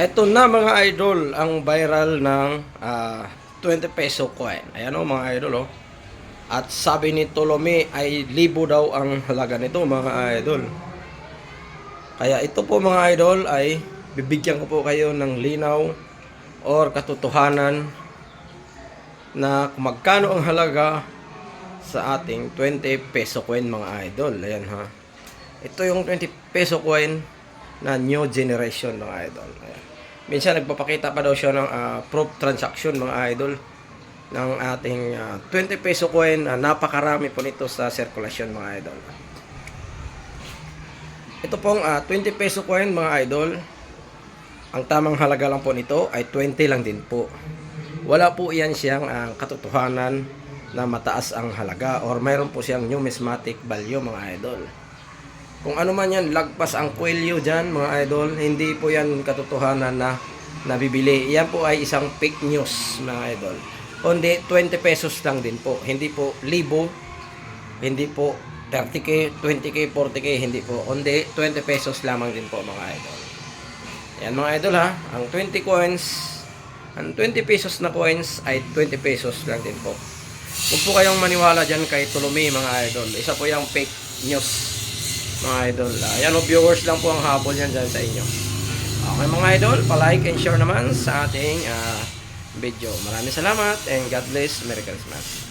Ito na mga idol, ang viral ng ah, 20 peso coin. Ayan o mga idol oh. At sabi ni Tolome ay libo daw ang halaga nito mga idol. Kaya ito po mga idol ay bibigyan ko po kayo ng linaw or katotohanan na magkano ang halaga sa ating 20 peso coin mga idol. Ayan ha. Ito yung 20 peso coin na new generation mga idol. Minsan nagpapakita pa daw siya ng ah, proof transaction mga idol ng ating ah, 20 peso coin. Ah, napakarami po nito sa circulation mga idol. Ito pong ah, 20 peso coin mga idol. Ang tamang halaga lang po nito ay 20 lang din po. Wala po iyan siyang ah, katotohanan na mataas ang halaga or mayroon po siyang numismatic value mga idol. Kung ano man yan, lagpas ang kwelyo dyan, mga idol, hindi po yan katotohanan na nabibili. Yan po ay isang fake news, mga idol. Kundi 20 pesos lang din po. Hindi po libo, hindi po 30k, 20k, 40k, hindi po. Kundi 20 pesos lamang din po, mga idol. Yan mga idol ha, ang 20 coins, ang 20 pesos na coins ay 20 pesos lang din po. Huwag po kayong maniwala dyan kay Tulumi mga idol. Isa po yung fake news mga idol. Ayan o, viewers lang po ang habol yan dyan sa inyo. Okay mga idol, palike and share naman sa ating ah, video. Maraming salamat and God bless. Merry Christmas.